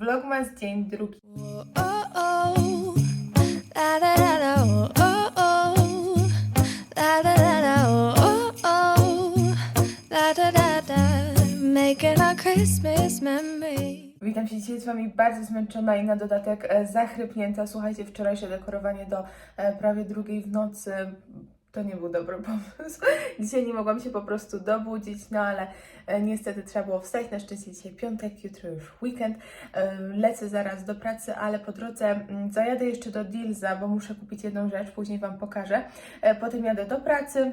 Vlogmas dzień drugi. Witam się dzisiaj z Wami bardzo zmęczona i na dodatek e, zachrypnięta. Słuchajcie, wczorajsze dekorowanie do e, prawie drugiej w nocy to nie był dobry pomysł. Dzisiaj nie mogłam się po prostu dobudzić, no ale e, niestety trzeba było wstać. Na szczęście dzisiaj piątek, jutro już weekend. Lecę zaraz do pracy, ale po drodze mm, zajadę jeszcze do Dilza, bo muszę kupić jedną rzecz, później Wam pokażę. E, potem jadę do pracy.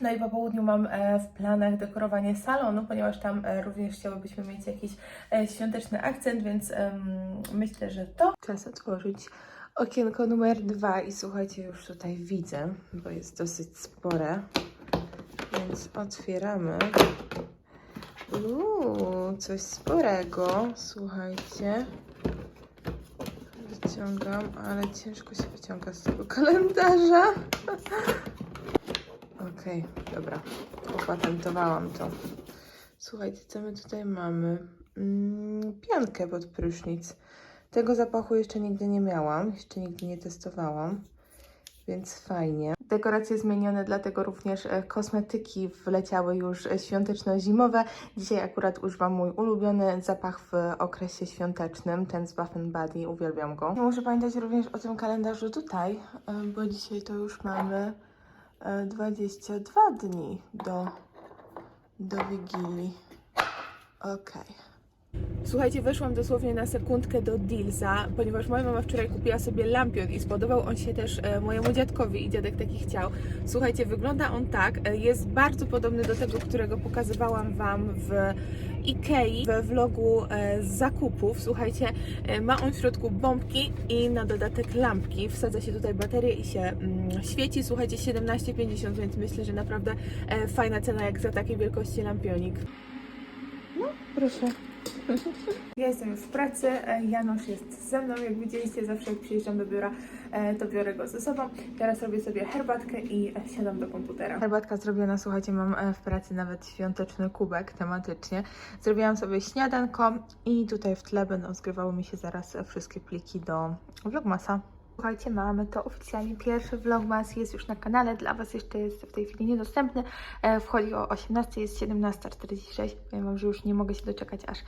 No i po południu mam e, w planach dekorowanie salonu, ponieważ tam również chciałybyśmy mieć jakiś świąteczny akcent, więc myślę, że to. Czas otworzyć okienko numer dwa i słuchajcie, już tutaj widzę, bo jest dosyć spore, więc otwieramy. Uuu, coś sporego, słuchajcie. Wyciągam, ale ciężko się wyciąga z tego kalendarza. Okej, dobra. Opatentowałam to. Słuchajcie, co my tutaj mamy? Mm, piankę pod prysznic. Tego zapachu jeszcze nigdy nie miałam, jeszcze nigdy nie testowałam, więc fajnie. Dekoracje zmienione, dlatego również e, kosmetyki wleciały już e, świąteczno-zimowe. Dzisiaj akurat używam mój ulubiony zapach w okresie świątecznym, ten z Bath Body, uwielbiam go. Muszę pamiętać również o tym kalendarzu tutaj, e, bo dzisiaj to już mamy e, 22 dni do, do Wigilii. Okej. Słuchajcie, weszłam dosłownie na sekundkę do Dilsa, ponieważ moja mama wczoraj kupiła sobie lampion i spodobał on się też e, mojemu dziadkowi i dziadek taki chciał. Słuchajcie, wygląda on tak, e, jest bardzo podobny do tego, którego pokazywałam Wam w Ikei, we vlogu e, z zakupów. Słuchajcie, ma on w środku bombki i na dodatek lampki. Wsadza się tutaj baterię i się mm, świeci. Słuchajcie, 17,50, więc myślę, że naprawdę fajna cena jak za takiej wielkości lampionik. No, proszę. Ja jestem już w pracy, e, Janusz jest ze mną, jak widzieliście, zawsze jak przyjeżdżam do biura, e, to biorę go ze sobą. Teraz robię sobie herbatkę i e, siadam do komputera. Herbatka zrobiona, słuchajcie, mam w pracy nawet świąteczny kubek tematycznie. Zrobiłam sobie śniadanko i tutaj w tle będą zgrywały mi się zaraz wszystkie pliki do Vlogmasa. Słuchajcie, mamy to oficjalnie. Pierwszy vlogmas jest już na kanale. Dla Was jeszcze jest w tej chwili niedostępny. E, wchodzi o 18, jest 17.46. Powiem Wam, że już nie mogę się doczekać, aż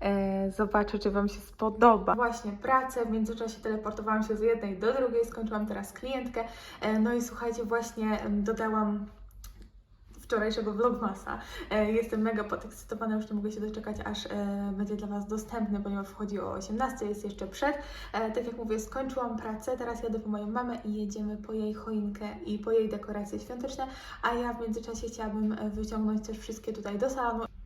e, zobaczę, czy Wam się spodoba. Właśnie pracę. W międzyczasie teleportowałam się z jednej do drugiej. Skończyłam teraz klientkę. E, no i słuchajcie, właśnie dodałam wczorajszego vlogmasa. E, Jestem mega podekscytowana, już nie mogę się doczekać, aż e, będzie dla Was dostępny, ponieważ wchodzi o 18, jest jeszcze przed. E, tak jak mówię, skończyłam pracę, teraz jadę po moją mamę i jedziemy po jej choinkę i po jej dekoracje świąteczne, a ja w międzyczasie chciałabym wyciągnąć też wszystkie tutaj do salonu.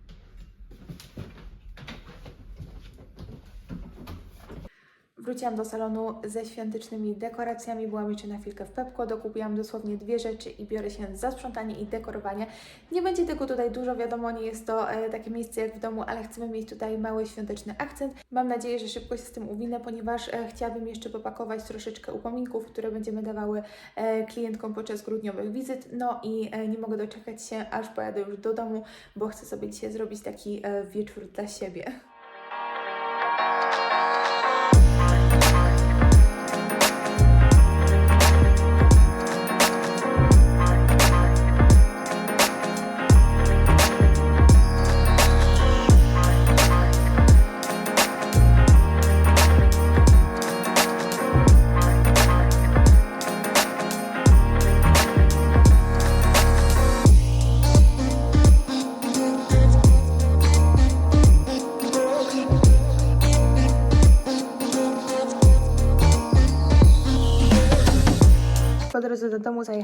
Wróciłam do salonu ze świątecznymi dekoracjami. Byłam jeszcze na chwilkę w Pepko, dokupiłam dosłownie dwie rzeczy i biorę się za sprzątanie i dekorowanie. Nie będzie tego tutaj dużo, wiadomo, nie jest to e, takie miejsce jak w domu, ale chcemy mieć tutaj mały świąteczny akcent. Mam nadzieję, że szybko się z tym uwinę, ponieważ e, chciałabym jeszcze popakować troszeczkę upominków, które będziemy dawały e, klientkom podczas grudniowych wizyt. No i nie mogę doczekać się, aż pojadę już do domu, bo chcę sobie dzisiaj zrobić taki wieczór dla siebie.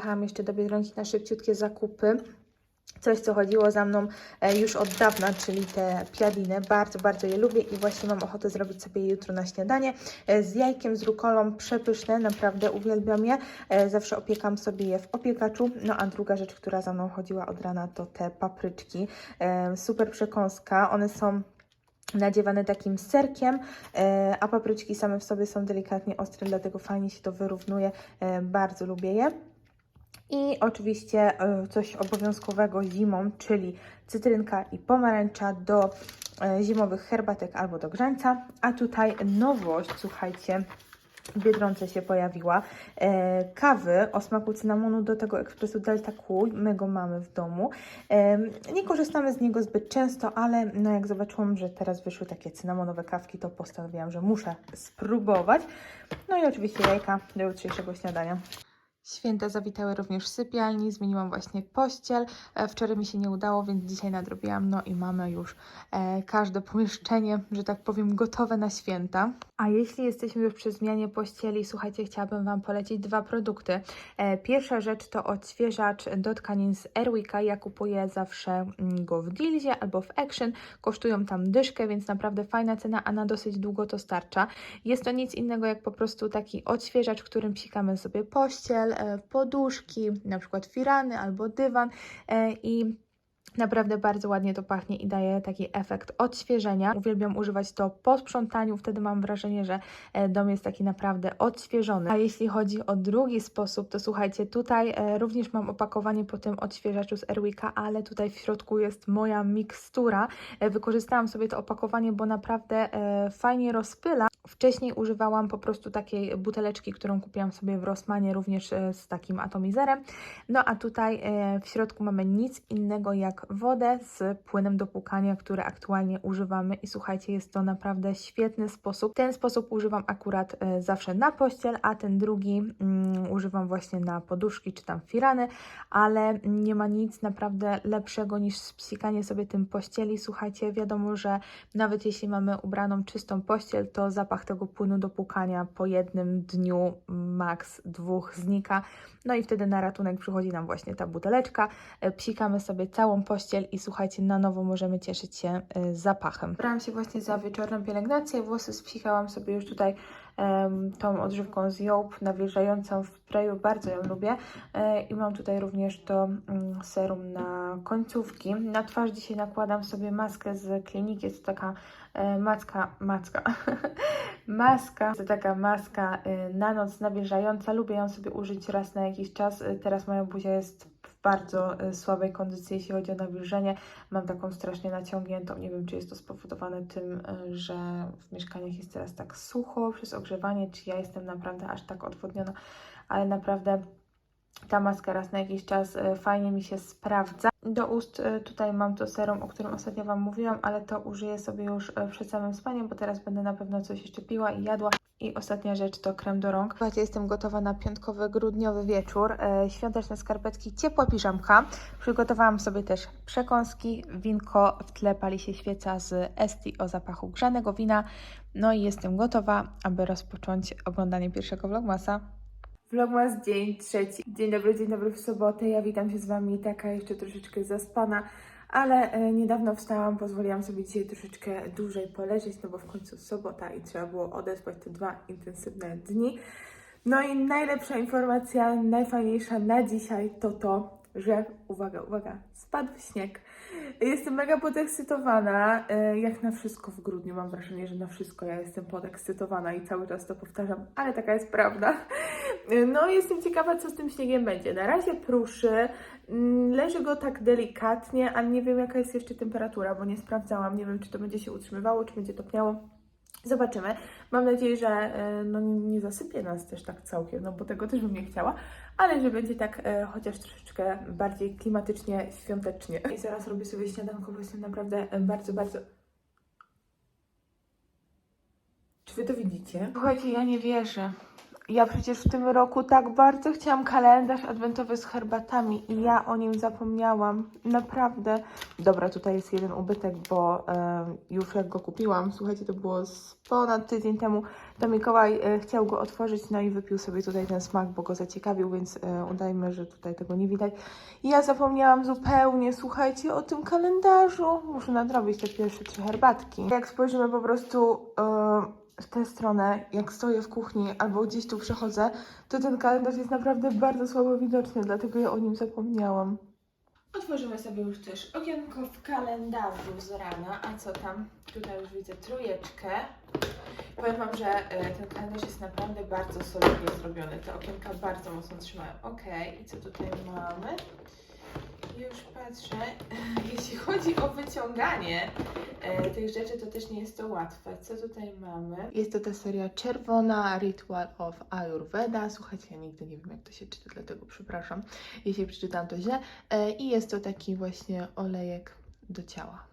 Zajechałam jeszcze do Biedronki na szybciutkie zakupy. Coś, co chodziło za mną e, już od dawna, czyli te piadiny. Bardzo, bardzo je lubię i właśnie mam ochotę zrobić sobie je jutro na śniadanie. E, Z jajkiem, z rukolą, przepyszne, naprawdę uwielbiam je. E, Zawsze opiekam sobie je w opiekaczu. No a druga rzecz, która za mną chodziła od rana, to te papryczki. Super przekąska. One są nadziewane takim serkiem, a papryczki same w sobie są delikatnie ostre, dlatego fajnie się to wyrównuje. Bardzo lubię je. I oczywiście e, coś obowiązkowego zimą, czyli cytrynka i pomarańcza do e, zimowych herbatek albo do grzańca. A tutaj nowość, słuchajcie, Biedronce się pojawiła. E, kawy o smaku cynamonu do tego ekspresu Delta Q. My go mamy w domu. E, nie korzystamy z niego zbyt często, ale no jak zobaczyłam, że teraz wyszły takie cynamonowe kawki, to postanowiłam, że muszę spróbować. No i oczywiście jajka do jutrzejszego śniadania. Święta zawitały również w sypialni, zmieniłam właśnie pościel. E, Wczoraj mi się nie udało, więc dzisiaj nadrobiłam. No i mamy już e, każde pomieszczenie, że tak powiem, gotowe na święta. A jeśli jesteśmy już przy zmianie pościeli, słuchajcie, chciałabym Wam polecić dwa produkty. E, pierwsza rzecz to odświeżacz do tkanin z Airwicka. Ja kupuję zawsze mm, go w Dealzie albo w Action. Kosztują tam dyszkę, więc naprawdę fajna cena, a na dosyć długo to starcza. Jest to nic innego jak po prostu taki odświeżacz, którym psikamy sobie pościel, e, poduszki, na przykład firany albo dywan e, i Naprawdę bardzo ładnie to pachnie i daje taki efekt odświeżenia. Uwielbiam używać to po sprzątaniu, wtedy mam wrażenie, że e, dom jest taki naprawdę odświeżony. A jeśli chodzi o drugi sposób, to słuchajcie, tutaj e, również mam opakowanie po tym odświeżaczu z Airwicka, ale tutaj w środku jest moja mikstura. E, Wykorzystałam sobie to opakowanie, bo naprawdę fajnie rozpyla. Wcześniej używałam po prostu takiej buteleczki, którą kupiłam sobie w Rossmanie, również z takim atomizerem. No a tutaj w środku mamy nic innego jak wodę z płynem do płukania, który aktualnie używamy i słuchajcie, jest to naprawdę świetny sposób. Ten sposób używam akurat e, zawsze na pościel, a ten drugi mm, używam właśnie na poduszki czy tam firany, ale nie ma nic naprawdę lepszego niż spsikanie sobie tym pościeli. Słuchajcie, wiadomo, że nawet jeśli mamy ubraną czystą pościel, to zapach tego płynu do płukania po jednym dniu, maks dwóch znika. No i wtedy na ratunek przychodzi nam właśnie ta buteleczka. E, Psikamy sobie całą pościel i słuchajcie, na nowo możemy cieszyć się e, zapachem. Brałam się właśnie za wieczorną pielęgnację. Włosy spsikałam sobie już tutaj tą odżywką z Jołb nawilżającą w sprayu. Bardzo ją lubię. E, I mam tutaj również to mm, serum na końcówki. Na twarz dzisiaj nakładam sobie maskę z kliniki. Jest to taka macka, macka, maska. To taka maska e, na noc nawilżająca. Lubię ją sobie użyć raz na jakiś czas. E, Teraz moja buzia jest w bardzo e, słabej kondycji, jeśli chodzi o nawilżenie. Mam taką strasznie naciągniętą. Nie wiem, czy jest to spowodowane tym, e, że w mieszkaniach jest teraz tak sucho przez ogrzewanie, czy ja jestem naprawdę aż tak odwodniona, ale naprawdę ta maska raz na jakiś czas e, fajnie mi się sprawdza. Do ust e, tutaj mam to serum, o którym ostatnio Wam mówiłam, ale to użyję sobie już e, przed samym spaniem, bo teraz będę na pewno coś jeszcze piła i jadła. I ostatnia rzecz to krem do rąk. Słuchajcie, jestem gotowa na piątkowy, grudniowy wieczór. E, świąteczne skarpetki, ciepła piżamka. Przygotowałam sobie też przekąski, winko, w tle pali się świeca z Esti o zapachu grzanego wina. No i jestem gotowa, aby rozpocząć oglądanie pierwszego vlogmasa. Vlogmas dzień trzeci. Dzień dobry, dzień dobry w sobotę. Ja witam się z Wami, taka jeszcze troszeczkę zaspana, ale e, niedawno wstałam, pozwoliłam sobie dzisiaj troszeczkę dłużej poleżeć, no bo w końcu sobota i trzeba było odesłać te dwa intensywne dni. No i najlepsza informacja, najfajniejsza na dzisiaj to to, że uwaga, uwaga, spadł śnieg. Jestem mega podekscytowana, e, jak na wszystko w grudniu. Mam wrażenie, że na wszystko ja jestem podekscytowana i cały czas to powtarzam, ale taka jest prawda. E, No jestem ciekawa, co z tym śniegiem będzie. Na razie pruszy, mm, leży go tak delikatnie, ale nie wiem, jaka jest jeszcze temperatura, bo nie sprawdzałam. Nie wiem, czy to będzie się utrzymywało, czy będzie topniało. Zobaczymy. Mam nadzieję, że e, no, nie zasypie nas też tak całkiem, no bo tego też bym nie chciała, ale że będzie tak e, chociaż troszeczkę bardziej klimatycznie, świątecznie. I zaraz robię sobie śniadanko, bo jestem naprawdę bardzo, bardzo... Czy wy to widzicie? Słuchajcie, ja nie wierzę. Ja przecież w tym roku tak bardzo chciałam kalendarz adwentowy z herbatami i ja o nim zapomniałam. Naprawdę. Dobra, tutaj jest jeden ubytek, bo e, już jak go kupiłam, słuchajcie, to było z ponad tydzień temu, to Mikołaj e, chciał go otworzyć, no i wypił sobie tutaj ten smak, bo go zaciekawił, więc e, udajmy, że tutaj tego nie widać. I ja zapomniałam zupełnie, słuchajcie, o tym kalendarzu. Muszę nadrobić te pierwsze trzy herbatki. Jak spojrzymy po prostu... E, w tę stronę, jak stoję w kuchni albo gdzieś tu przechodzę, to ten kalendarz jest naprawdę bardzo słabo widoczny, dlatego ja o nim zapomniałam. Otworzymy sobie już też okienko w kalendarzu z rana. A co tam? Tutaj już widzę trójeczkę. Powiem Wam, że e, ten kalendarz jest naprawdę bardzo solidnie zrobiony. Te okienka bardzo mocno trzymają. Ok, i co tutaj mamy? Już patrzę. Jeśli chodzi o wyciąganie e, tych rzeczy, to też nie jest to łatwe. Co tutaj mamy? Jest to ta seria czerwona Ritual of Ayurveda. Słuchajcie, ja nigdy nie wiem, jak to się czyta, dlatego przepraszam, jeśli przeczytam to źle. E, I jest to taki właśnie olejek do ciała.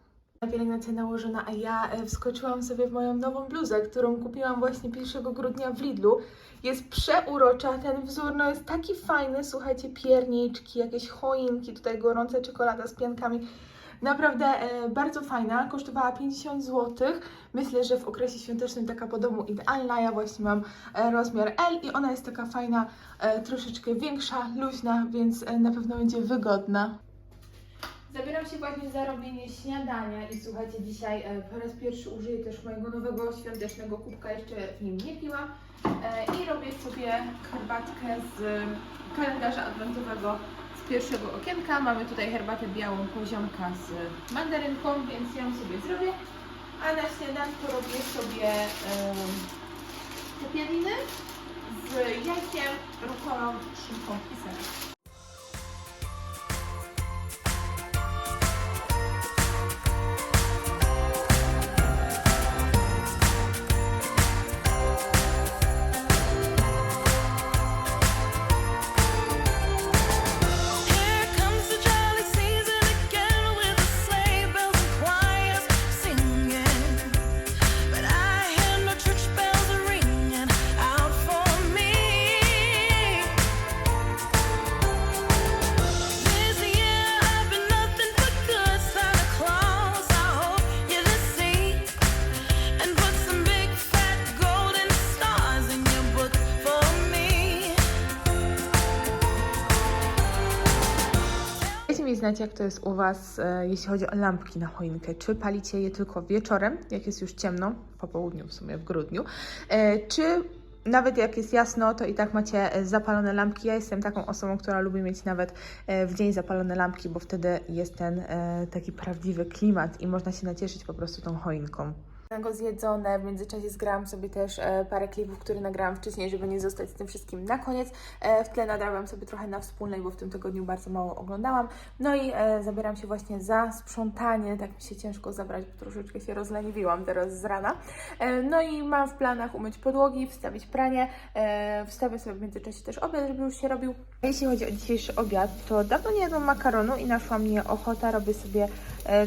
Pielęgnacja nałożona, a ja e, wskoczyłam sobie w moją nową bluzę, którą kupiłam właśnie 1 grudnia w Lidlu. Jest przeurocza, ten wzór no jest taki fajny, słuchajcie, pierniczki, jakieś choinki, tutaj gorąca czekolada z piankami. Naprawdę e, bardzo fajna, kosztowała 50 zł. Myślę, że w okresie świątecznym taka po domu idealna. Ja właśnie mam e, rozmiar L i ona jest taka fajna, e, troszeczkę większa, luźna, więc e, na pewno będzie wygodna. Zabieram się właśnie za robienie śniadania i słuchajcie, dzisiaj e, po raz pierwszy użyję też mojego nowego świątecznego kubka, jeszcze w nim nie piłam e, i robię sobie herbatkę z kalendarza adwentowego z pierwszego okienka. Mamy tutaj herbatę białą poziomka z mandarynką, więc ją sobie zrobię, a na śniadanko robię sobie e, z jajkiem, rukolą, szynką i serem. Mi znać, jak to jest u Was, e, jeśli chodzi o lampki na choinkę. Czy palicie je tylko wieczorem, jak jest już ciemno, po południu w sumie, w grudniu, e, czy nawet jak jest jasno, to i tak macie e, zapalone lampki. Ja jestem taką osobą, która lubi mieć nawet w dzień zapalone lampki, bo wtedy jest ten taki prawdziwy klimat i można się nacieszyć po prostu tą choinką. Go zjedzone, w międzyczasie zgrałam sobie też e, parę klipów, które nagrałam wcześniej, żeby nie zostać z tym wszystkim na koniec. E, w tle nadrabiam sobie trochę na wspólnej, bo w tym tygodniu bardzo mało oglądałam. No i e, zabieram się właśnie za sprzątanie, tak mi się ciężko zabrać, bo troszeczkę się rozleniwiłam teraz z rana. No i mam w planach umyć podłogi, wstawić pranie, wstawię sobie w międzyczasie też obiad, żeby już się robił. Jeśli chodzi o dzisiejszy obiad, to dawno nie jadłam makaronu i naszła mnie ochota, robię sobie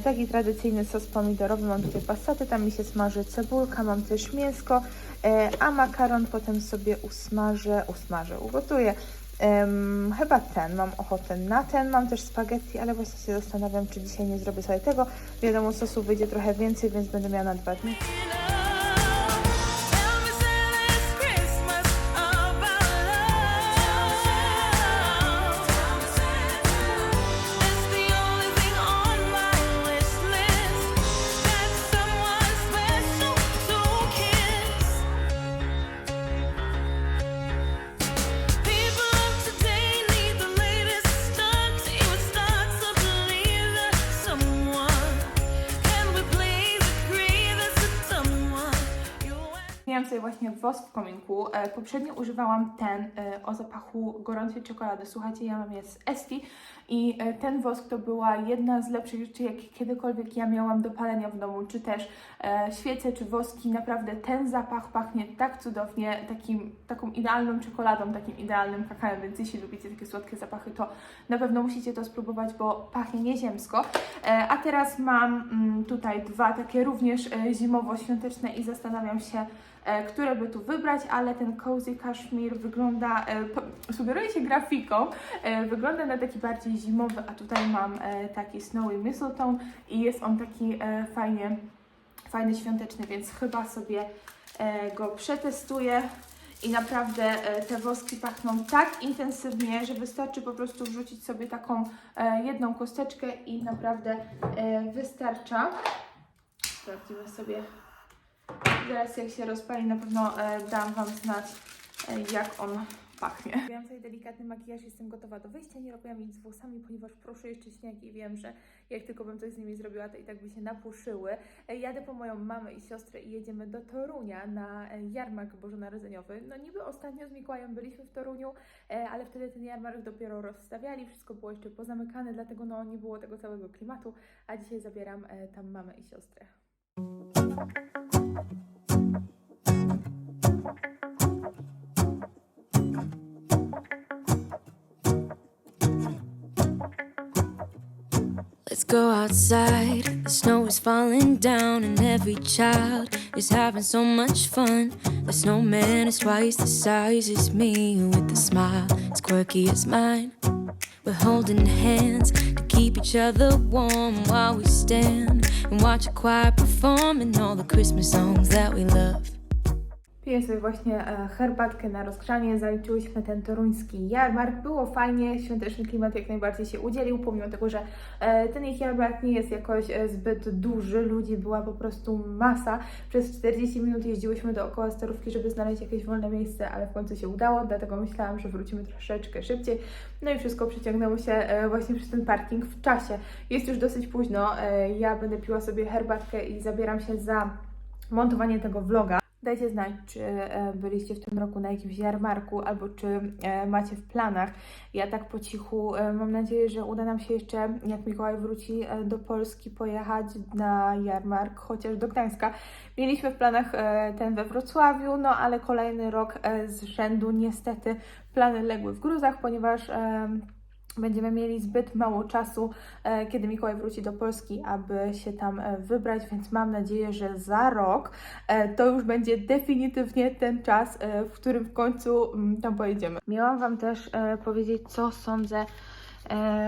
taki tradycyjny sos pomidorowy, mam tutaj pasaty, tam mi się smaży cebulka, mam też mięsko, e, a makaron potem sobie usmażę, usmażę, ugotuję. Em, chyba ten, mam ochotę na ten, mam też spaghetti, ale właśnie się zastanawiam, czy dzisiaj nie zrobię sobie tego. Wiadomo, sosu wyjdzie trochę więcej, więc będę miała na dwa dni. Wosk w kominku. E, poprzednio używałam ten e, o zapachu gorącej czekolady. Słuchajcie, ja mam je z Esti i e, ten wosk to była jedna z lepszych rzeczy, jakie kiedykolwiek ja miałam do palenia w domu, czy też świece, czy woski. Naprawdę ten zapach pachnie tak cudownie, takim, taką idealną czekoladą, takim idealnym kakałem, więc jeśli lubicie takie słodkie zapachy, to na pewno musicie to spróbować, bo pachnie nieziemsko. A teraz mam mm, tutaj dwa takie również zimowo-świąteczne i zastanawiam się, które by tu wybrać, ale ten Cozy Cashmere wygląda, e, sugeruje się grafiką, e, wygląda na taki bardziej zimowy, a tutaj mam e, taki Snowy Mistletoe i jest on taki e, fajnie, fajny, świąteczny, więc chyba sobie e, go przetestuję. I naprawdę e, te woski pachną tak intensywnie, że wystarczy po prostu wrzucić sobie taką e, jedną kosteczkę i naprawdę e, wystarcza. Sprawdzimy sobie Zaraz jak się rozpali, na pewno e, dam Wam znać, e, jak on pachnie. Robiłam sobie delikatny makijaż, jestem gotowa do wyjścia. Nie robiłam nic z włosami, ponieważ proszę jeszcze śnieg i wiem, że jak tylko bym coś z nimi zrobiła, to i tak by się napuszyły. E, Jadę po moją mamę i siostrę i jedziemy do Torunia na jarmark bożonarodzeniowy. No niby ostatnio z Mikołajem byliśmy w Toruniu, ale wtedy ten jarmark dopiero rozstawiali, wszystko było jeszcze pozamykane, dlatego no nie było tego całego klimatu, a dzisiaj zabieram tam mamę i siostrę. Let's go outside. The snow is falling down, and every child is having so much fun. The snowman is twice the size as me, with a smile as quirky as mine. We're holding hands to keep each other warm while we stand and watch a choir performing all the Christmas songs that we love. Piję sobie właśnie e, herbatkę na rozgrzanie, zaliczyłyśmy ten toruński jarmark. Było fajnie, świąteczny klimat jak najbardziej się udzielił, pomimo tego, że e, ten ich jarmark nie jest jakoś e, zbyt duży, ludzi była po prostu masa. Przez 40 minut jeździłyśmy dookoła starówki, żeby znaleźć jakieś wolne miejsce, ale w końcu się udało, dlatego myślałam, że wrócimy troszeczkę szybciej. No i wszystko przeciągnęło się właśnie przez ten parking w czasie. Jest już dosyć późno, ja będę piła sobie herbatkę i zabieram się za montowanie tego vloga. Dajcie znać, czy e, byliście w tym roku na jakimś jarmarku, albo czy e, macie w planach. Ja tak po cichu e, mam nadzieję, że uda nam się jeszcze, jak Mikołaj wróci do Polski, pojechać na jarmark, chociaż do Gdańska. Mieliśmy w planach ten we Wrocławiu, no ale kolejny rok z rzędu niestety plany legły w gruzach, ponieważ Będziemy mieli zbyt mało czasu, e, kiedy Mikołaj wróci do Polski, aby się tam e, wybrać, więc mam nadzieję, że za rok e, to już będzie definitywnie ten czas, w którym w końcu mm, tam pojedziemy. Miałam Wam też powiedzieć, co sądzę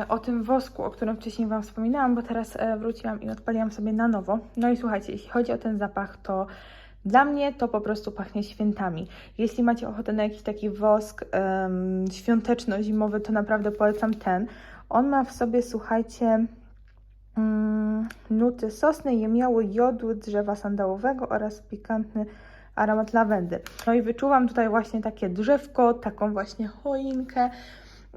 o tym wosku, o którym wcześniej Wam wspominałam, bo teraz wróciłam i odpaliłam sobie na nowo. No i słuchajcie, jeśli chodzi o ten zapach, to dla mnie to po prostu pachnie świętami. Jeśli macie ochotę na jakiś taki wosk em, świąteczno-zimowy, to naprawdę polecam ten. On ma w sobie, słuchajcie, mm, nuty sosny, jemioły, jodu, drzewa sandałowego oraz pikantny aromat lawendy. No i wyczuwam tutaj właśnie takie drzewko, taką właśnie choinkę.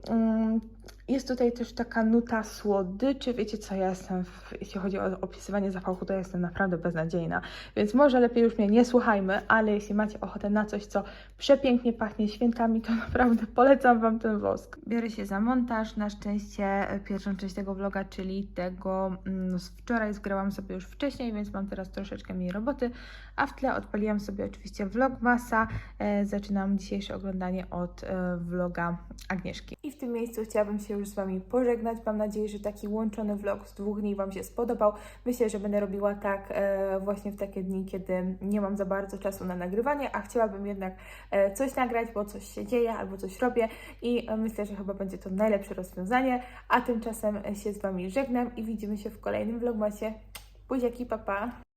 Mm, Jest tutaj też taka nuta słodyczy. Wiecie co, ja jestem, w, jeśli chodzi o opisywanie zapachu, to ja jestem naprawdę beznadziejna. Więc może lepiej już mnie nie słuchajmy, ale jeśli macie ochotę na coś, co przepięknie pachnie świętami, to naprawdę polecam Wam ten wosk. Biorę się za montaż. Na szczęście e, pierwszą część tego vloga, czyli tego mm, z wczoraj zgrałam sobie już wcześniej, więc mam teraz troszeczkę mniej roboty. A w tle odpaliłam sobie oczywiście vlogmasa. E, zaczynam dzisiejsze oglądanie od e, vloga Agnieszki. I w tym miejscu chciałabym się już z Wami pożegnać. Mam nadzieję, że taki łączony vlog z dwóch dni Wam się spodobał. Myślę, że będę robiła tak e, właśnie w takie dni, kiedy nie mam za bardzo czasu na nagrywanie, a chciałabym jednak coś nagrać, bo coś się dzieje albo coś robię i myślę, że chyba będzie to najlepsze rozwiązanie. A tymczasem się z Wami żegnam i widzimy się w kolejnym vlogmasie. Buziaki, papa! Pa.